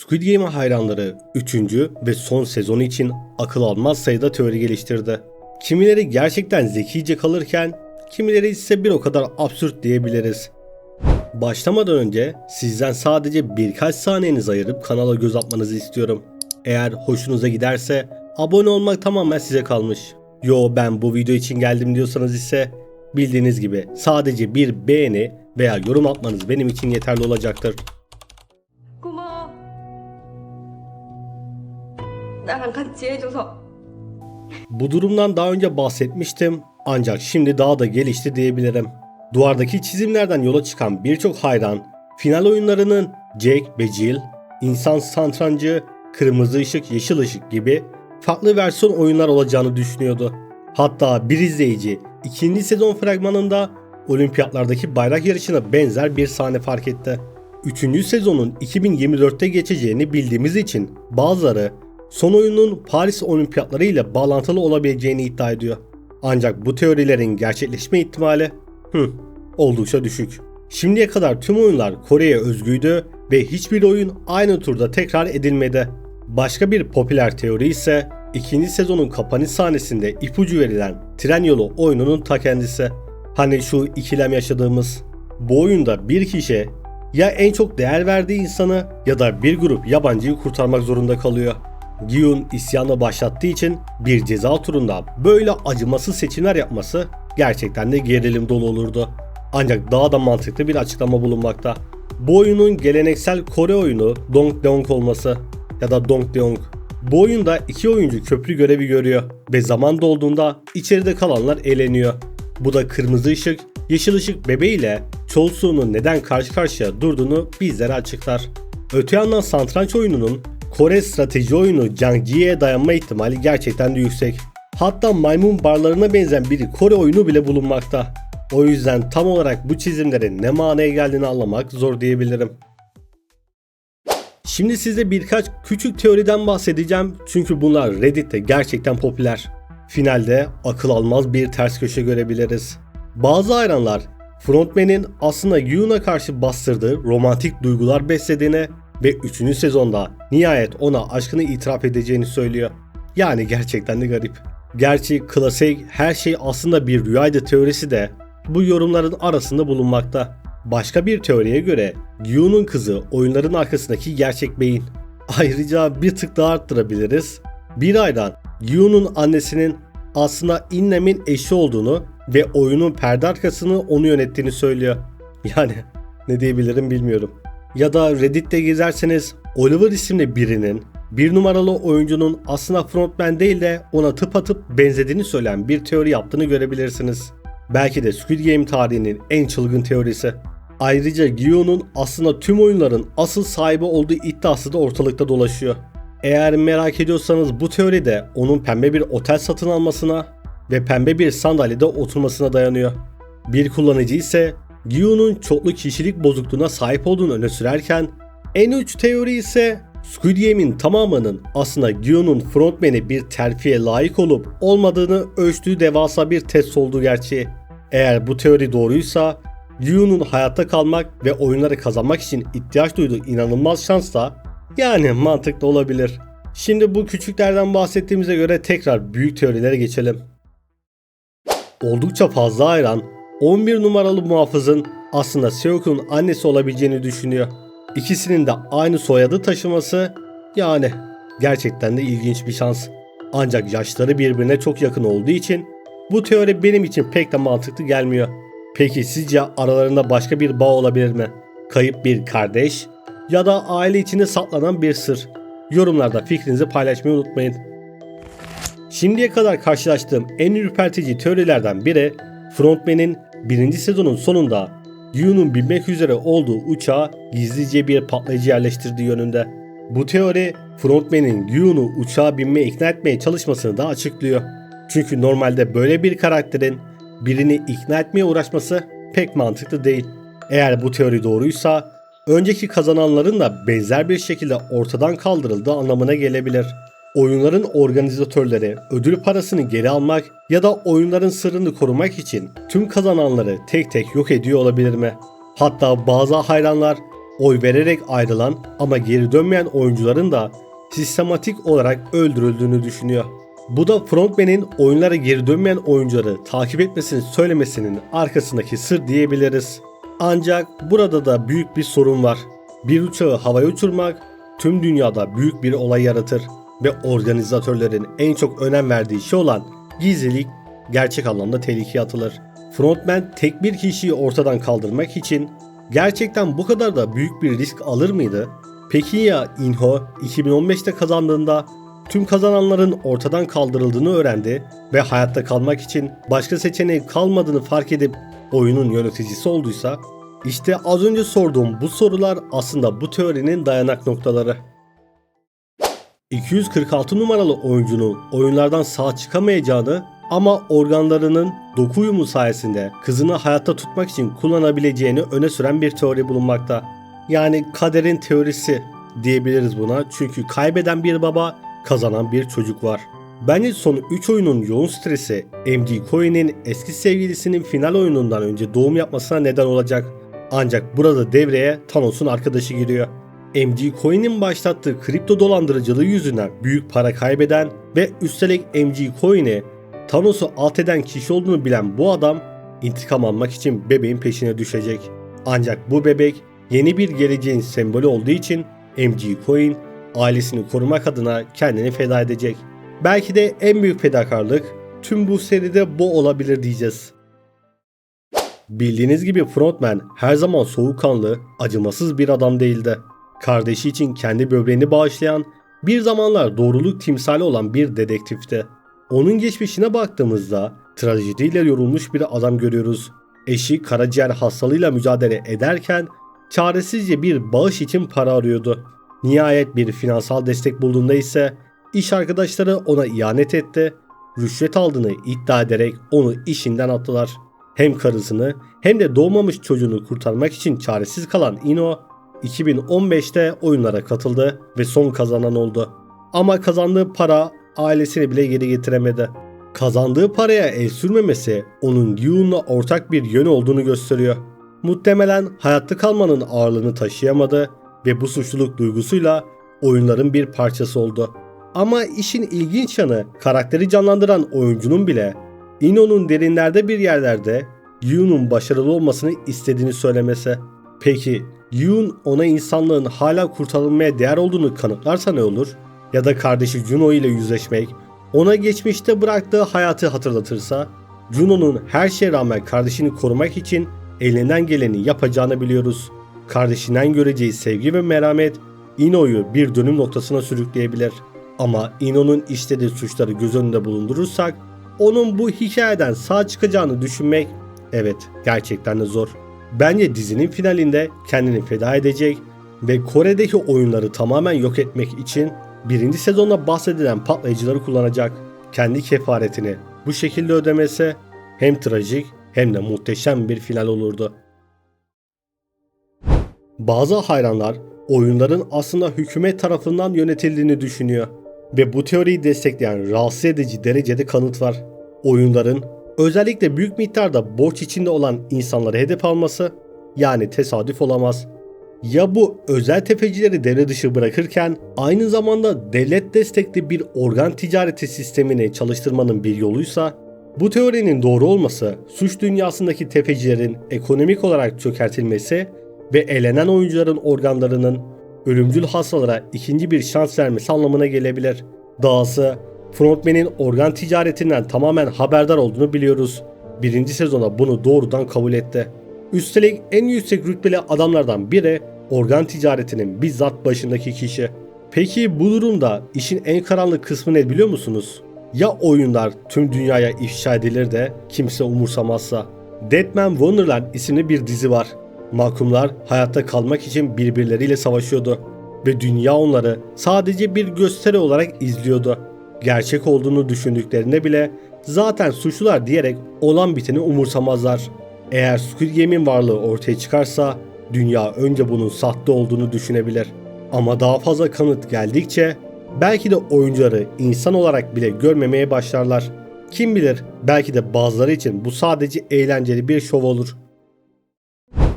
Squid Game hayranları 3. ve son sezonu için akıl almaz sayıda teori geliştirdi. Kimileri gerçekten zekice kalırken, kimileri ise bir o kadar absürt diyebiliriz. Başlamadan önce sizden sadece birkaç saniyeniz ayırıp kanala göz atmanızı istiyorum. Eğer hoşunuza giderse abone olmak tamamen size kalmış. Yo ben bu video için geldim diyorsanız ise bildiğiniz gibi sadece bir beğeni veya yorum atmanız benim için yeterli olacaktır. 나랑 같이 해줘서. Bu durumdan daha önce bahsetmiştim ancak şimdi daha da gelişti diyebilirim. Duvardaki çizimlerden yola çıkan birçok hayran final oyunlarının Jack ve Jill, insan santrancı, kırmızı ışık, yeşil ışık gibi farklı versiyon oyunlar olacağını düşünüyordu. Hatta bir izleyici ikinci sezon fragmanında olimpiyatlardaki bayrak yarışına benzer bir sahne fark etti. Üçüncü sezonun 2024'te geçeceğini bildiğimiz için bazıları son oyunun Paris olimpiyatları ile bağlantılı olabileceğini iddia ediyor. Ancak bu teorilerin gerçekleşme ihtimali hı, oldukça düşük. Şimdiye kadar tüm oyunlar Kore'ye özgüydü ve hiçbir oyun aynı turda tekrar edilmedi. Başka bir popüler teori ise ikinci sezonun kapanış sahnesinde ipucu verilen tren yolu oyununun ta kendisi. Hani şu ikilem yaşadığımız. Bu oyunda bir kişi ya en çok değer verdiği insanı ya da bir grup yabancıyı kurtarmak zorunda kalıyor. Gyun isyanı başlattığı için bir ceza turunda böyle acımasız seçimler yapması gerçekten de gerilim dolu olurdu. Ancak daha da mantıklı bir açıklama bulunmakta. Bu oyunun geleneksel Kore oyunu Dong Deong olması ya da Dong Deong. Bu oyunda iki oyuncu köprü görevi görüyor ve zaman dolduğunda içeride kalanlar eğleniyor. Bu da kırmızı ışık, yeşil ışık bebeğiyle Cholsu'nun neden karşı karşıya durduğunu bizlere açıklar. Öte yandan satranç oyununun Kore strateji oyunu Jangji'ye dayanma ihtimali gerçekten de yüksek. Hatta maymun barlarına benzeyen bir Kore oyunu bile bulunmakta. O yüzden tam olarak bu çizimlerin ne manaya geldiğini anlamak zor diyebilirim. Şimdi size birkaç küçük teoriden bahsedeceğim çünkü bunlar Reddit'te gerçekten popüler. Finalde akıl almaz bir ters köşe görebiliriz. Bazı hayranlar frontman'in aslında Yoon'a karşı bastırdığı romantik duygular beslediğini ve 3. sezonda nihayet ona aşkını itiraf edeceğini söylüyor. Yani gerçekten de garip. Gerçi klasik her şey aslında bir rüyaydı teorisi de bu yorumların arasında bulunmakta. Başka bir teoriye göre Gyu'nun kızı oyunların arkasındaki gerçek beyin. Ayrıca bir tık daha arttırabiliriz. Bir aydan Gyu'nun annesinin aslında Innem'in eşi olduğunu ve oyunun perde arkasını onu yönettiğini söylüyor. Yani ne diyebilirim bilmiyorum. Ya da Reddit'te gezerseniz Oliver isimli birinin bir numaralı oyuncunun aslında frontman değil de ona tıpatıp benzediğini söyleyen bir teori yaptığını görebilirsiniz. Belki de Squid Game tarihinin en çılgın teorisi. Ayrıca Gio'nun aslında tüm oyunların asıl sahibi olduğu iddiası da ortalıkta dolaşıyor. Eğer merak ediyorsanız bu teoride onun pembe bir otel satın almasına ve pembe bir sandalyede oturmasına dayanıyor. Bir kullanıcı ise Gio'nun çoklu kişilik bozukluğuna sahip olduğunu öne sürerken en uç teori ise Squid Game'in tamamının aslında Gio'nun frontman'i bir terfiye layık olup olmadığını ölçtüğü devasa bir test olduğu gerçeği. Eğer bu teori doğruysa Gio'nun hayatta kalmak ve oyunları kazanmak için ihtiyaç duyduğu inanılmaz şans da yani mantıklı olabilir. Şimdi bu küçüklerden bahsettiğimize göre tekrar büyük teorilere geçelim. Oldukça fazla hayran 11 numaralı muhafızın aslında Seok'un annesi olabileceğini düşünüyor. İkisinin de aynı soyadı taşıması yani gerçekten de ilginç bir şans. Ancak yaşları birbirine çok yakın olduğu için bu teori benim için pek de mantıklı gelmiyor. Peki sizce aralarında başka bir bağ olabilir mi? Kayıp bir kardeş ya da aile içinde saklanan bir sır? Yorumlarda fikrinizi paylaşmayı unutmayın. Şimdiye kadar karşılaştığım en ürpertici teorilerden biri frontman'in birinci sezonun sonunda Yu'nun binmek üzere olduğu uçağa gizlice bir patlayıcı yerleştirdiği yönünde. Bu teori frontman'in Yu'nu uçağa binmeye ikna etmeye çalışmasını da açıklıyor. Çünkü normalde böyle bir karakterin birini ikna etmeye uğraşması pek mantıklı değil. Eğer bu teori doğruysa önceki kazananların da benzer bir şekilde ortadan kaldırıldığı anlamına gelebilir. Oyunların organizatörleri ödül parasını geri almak ya da oyunların sırrını korumak için tüm kazananları tek tek yok ediyor olabilir mi? Hatta bazı hayranlar oy vererek ayrılan ama geri dönmeyen oyuncuların da sistematik olarak öldürüldüğünü düşünüyor. Bu da frontman'in oyunlara geri dönmeyen oyuncuları takip etmesini söylemesinin arkasındaki sır diyebiliriz. Ancak burada da büyük bir sorun var. Bir uçağı havaya uçurmak tüm dünyada büyük bir olay yaratır ve organizatörlerin en çok önem verdiği şey olan gizlilik gerçek anlamda tehlikeye atılır. Frontman tek bir kişiyi ortadan kaldırmak için gerçekten bu kadar da büyük bir risk alır mıydı? Peki ya Inho 2015'te kazandığında tüm kazananların ortadan kaldırıldığını öğrendi ve hayatta kalmak için başka seçeneği kalmadığını fark edip oyunun yöneticisi olduysa işte az önce sorduğum bu sorular aslında bu teorinin dayanak noktaları. 246 numaralı oyuncunun oyunlardan sağ çıkamayacağını ama organlarının doku uyumu sayesinde kızını hayatta tutmak için kullanabileceğini öne süren bir teori bulunmakta. Yani kaderin teorisi diyebiliriz buna çünkü kaybeden bir baba, kazanan bir çocuk var. Bence son 3 oyunun yoğun stresi MD Coyne'in eski sevgilisinin final oyunundan önce doğum yapmasına neden olacak. Ancak burada devreye Thanos'un arkadaşı giriyor. MG Coin'in başlattığı kripto dolandırıcılığı yüzünden büyük para kaybeden ve üstelik MG Coin'i Thanos'u alt eden kişi olduğunu bilen bu adam intikam almak için bebeğin peşine düşecek. Ancak bu bebek yeni bir geleceğin sembolü olduğu için MG Coin ailesini korumak adına kendini feda edecek. Belki de en büyük fedakarlık tüm bu seride bu olabilir diyeceğiz. Bildiğiniz gibi Frontman her zaman soğukkanlı, acımasız bir adam değildi. Kardeşi için kendi böbreğini bağışlayan, bir zamanlar doğruluk timsali olan bir dedektifti. Onun geçmişine baktığımızda trajediyle yorulmuş bir adam görüyoruz. Eşi karaciğer hastalığıyla mücadele ederken çaresizce bir bağış için para arıyordu. Nihayet bir finansal destek bulduğunda ise iş arkadaşları ona ihanet etti, rüşvet aldığını iddia ederek onu işinden attılar. Hem karısını hem de doğmamış çocuğunu kurtarmak için çaresiz kalan Ino 2015'te oyunlara katıldı ve son kazanan oldu. Ama kazandığı para ailesini bile geri getiremedi. Kazandığı paraya el sürmemesi onun Yu'nunla ortak bir yön olduğunu gösteriyor. Muhtemelen hayatta kalmanın ağırlığını taşıyamadı ve bu suçluluk duygusuyla oyunların bir parçası oldu. Ama işin ilginç yanı karakteri canlandıran oyuncunun bile Ino'nun derinlerde bir yerlerde Yu'nun başarılı olmasını istediğini söylemesi. Peki Yu'nun ona insanlığın hala kurtarılmaya değer olduğunu kanıtlarsa ne olur? Ya da kardeşi Juno ile yüzleşmek, ona geçmişte bıraktığı hayatı hatırlatırsa, Juno'nun her şeye rağmen kardeşini korumak için elinden geleni yapacağını biliyoruz. Kardeşinden göreceği sevgi ve merhamet Ino'yu bir dönüm noktasına sürükleyebilir. Ama Ino'nun işlediği suçları göz önünde bulundurursak, onun bu hikayeden sağ çıkacağını düşünmek evet gerçekten de zor. Bence dizinin finalinde kendini feda edecek ve Kore'deki oyunları tamamen yok etmek için birinci sezonda bahsedilen patlayıcıları kullanacak. Kendi kefaretini bu şekilde ödemesi hem trajik hem de muhteşem bir final olurdu. Bazı hayranlar oyunların aslında hükümet tarafından yönetildiğini düşünüyor ve bu teoriyi destekleyen rahatsız edici derecede kanıt var. Oyunların özellikle büyük miktarda borç içinde olan insanları hedef alması yani tesadüf olamaz. Ya bu özel tefecileri devre dışı bırakırken aynı zamanda devlet destekli bir organ ticareti sistemini çalıştırmanın bir yoluysa bu teorinin doğru olması suç dünyasındaki tefecilerin ekonomik olarak çökertilmesi ve elenen oyuncuların organlarının ölümcül hastalara ikinci bir şans vermesi anlamına gelebilir. Dahası Frontman'in organ ticaretinden tamamen haberdar olduğunu biliyoruz. Birinci sezona bunu doğrudan kabul etti. Üstelik en yüksek rütbeli adamlardan biri organ ticaretinin bizzat başındaki kişi. Peki bu durumda işin en karanlık kısmı ne biliyor musunuz? Ya oyunlar tüm dünyaya ifşa edilir de kimse umursamazsa? Deadman Wonderland isimli bir dizi var. Mahkumlar hayatta kalmak için birbirleriyle savaşıyordu ve dünya onları sadece bir gösteri olarak izliyordu. Gerçek olduğunu düşündüklerinde bile zaten suçlular diyerek olan biteni umursamazlar. Eğer Squid Game'in varlığı ortaya çıkarsa dünya önce bunun sahte olduğunu düşünebilir. Ama daha fazla kanıt geldikçe belki de oyuncuları insan olarak bile görmemeye başlarlar. Kim bilir belki de bazıları için bu sadece eğlenceli bir şov olur.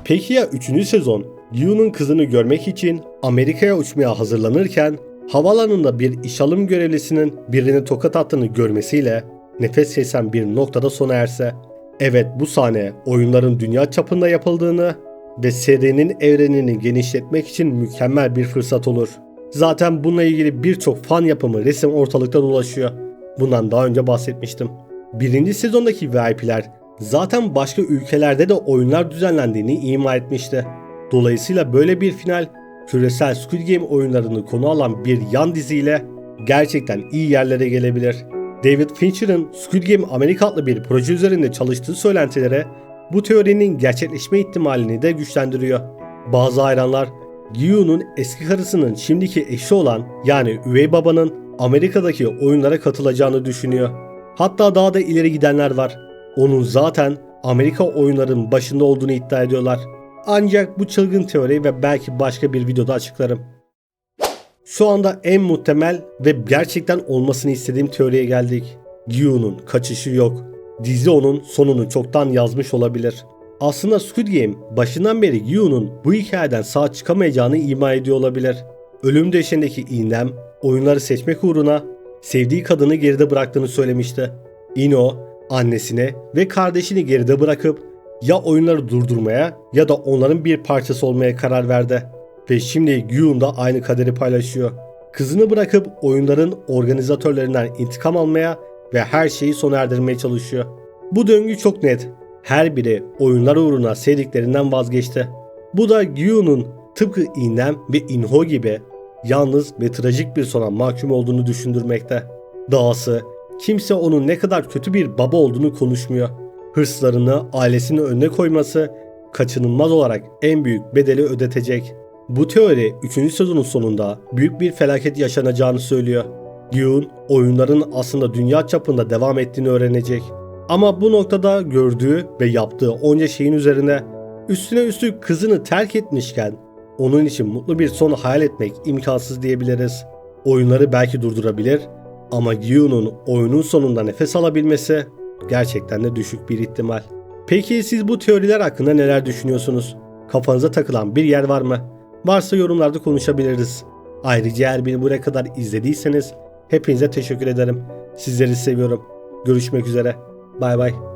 Peki ya 3. sezon Yu'nun kızını görmek için Amerika'ya uçmaya hazırlanırken havaalanında bir iş alım görevlisinin birini tokat attığını görmesiyle nefes kesen bir noktada sona erse. Evet bu sahne oyunların dünya çapında yapıldığını ve serinin evrenini genişletmek için mükemmel bir fırsat olur. Zaten bununla ilgili birçok fan yapımı resim ortalıkta dolaşıyor. Bundan daha önce bahsetmiştim. Birinci sezondaki VIP'ler zaten başka ülkelerde de oyunlar düzenlendiğini ima etmişti. Dolayısıyla böyle bir final küresel Squid Game oyunlarını konu alan bir yan diziyle gerçekten iyi yerlere gelebilir. David Fincher'ın Squid Game Amerika adlı bir proje üzerinde çalıştığı söylentilere bu teorinin gerçekleşme ihtimalini de güçlendiriyor. Bazı hayranlar Gyu'nun eski karısının şimdiki eşi olan yani üvey babanın Amerika'daki oyunlara katılacağını düşünüyor. Hatta daha da ileri gidenler var. Onun zaten Amerika oyunlarının başında olduğunu iddia ediyorlar. Ancak bu çılgın teori ve belki başka bir videoda açıklarım. Şu anda en muhtemel ve gerçekten olmasını istediğim teoriye geldik. Gyu'nun kaçışı yok. Dizi onun sonunu çoktan yazmış olabilir. Aslında Squid Game başından beri Gyu'nun bu hikayeden sağ çıkamayacağını ima ediyor olabilir. Ölüm döşeğindeki iğnem oyunları seçmek uğruna sevdiği kadını geride bıraktığını söylemişti. Ino annesini ve kardeşini geride bırakıp ya oyunları durdurmaya ya da onların bir parçası olmaya karar verdi. Ve şimdi Gyun da aynı kaderi paylaşıyor. Kızını bırakıp oyunların organizatörlerinden intikam almaya ve her şeyi sona erdirmeye çalışıyor. Bu döngü çok net. Her biri oyunlar uğruna sevdiklerinden vazgeçti. Bu da Gyun'un tıpkı İnem ve Inho gibi yalnız ve trajik bir sona mahkum olduğunu düşündürmekte. Dahası kimse onun ne kadar kötü bir baba olduğunu konuşmuyor. Hırslarını ailesinin önüne koyması kaçınılmaz olarak en büyük bedeli ödetecek. Bu teori 3. sezonun sonunda büyük bir felaket yaşanacağını söylüyor. Gyun oyunların aslında dünya çapında devam ettiğini öğrenecek. Ama bu noktada gördüğü ve yaptığı onca şeyin üzerine üstüne üstlük kızını terk etmişken onun için mutlu bir son hayal etmek imkansız diyebiliriz. Oyunları belki durdurabilir ama Gyu'nun oyunun sonunda nefes alabilmesi gerçekten de düşük bir ihtimal. Peki siz bu teoriler hakkında neler düşünüyorsunuz? Kafanıza takılan bir yer var mı? Varsa yorumlarda konuşabiliriz. Ayrıca eğer beni buraya kadar izlediyseniz hepinize teşekkür ederim. Sizleri seviyorum. Görüşmek üzere. Bay bay.